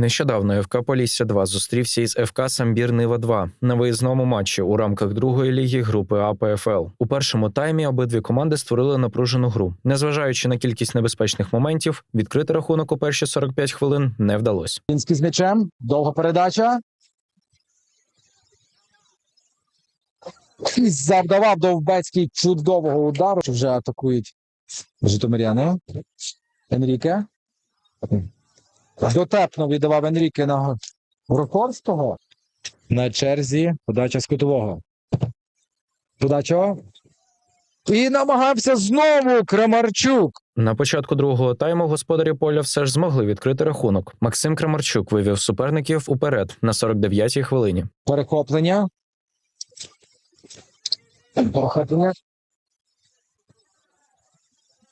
Нещодавно ФК Полісся 2 зустрівся із ФК Самбір Нива 2 на виїзному матчі у рамках другої ліги групи АПФЛ. У першому таймі обидві команди створили напружену гру. Незважаючи на кількість небезпечних моментів, відкрити рахунок у перші 45 хвилин не вдалося. Кінський з м'ячем. Довга передача. Завдавав Довбецький чудового удару. Вже атакують Житомиряни. Енріке. Дотепно віддавав Енріке на Гроковського. На черзі подача з кутового. Подача. І намагався знову Крамарчук. На початку другого тайму господарі поля все ж змогли відкрити рахунок. Максим Крамарчук вивів суперників уперед на 49-й хвилині. Перехоплення. Перехоплення.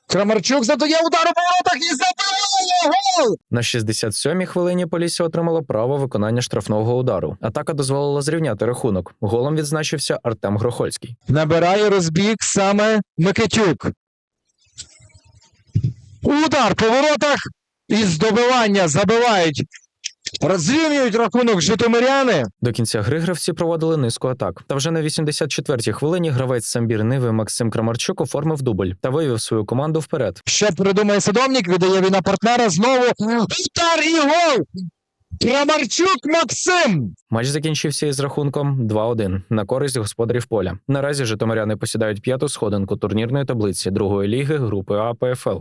Крамарчук задає удар у воротах і гол! На 67-й хвилині Полісся отримала право виконання штрафного удару. Атака дозволила зрівняти рахунок. Голом відзначився Артем Грохольський. Набирає розбіг саме Микитюк. Удар по воротах і здобивання забивають. Розрівнюють рахунок житомиряни. До кінця гри гравці проводили низку атак. Та вже на 84-й хвилині гравець самбір Ниви Максим Крамарчук оформив дубль та вивів свою команду вперед. Що придумає садовник, віддає він на партнера знову. Удар і гол! Крамарчук Максим! Матч закінчився із рахунком 2-1 на користь господарів поля. Наразі житомиряни посідають п'яту сходинку турнірної таблиці другої ліги групи АПФЛ.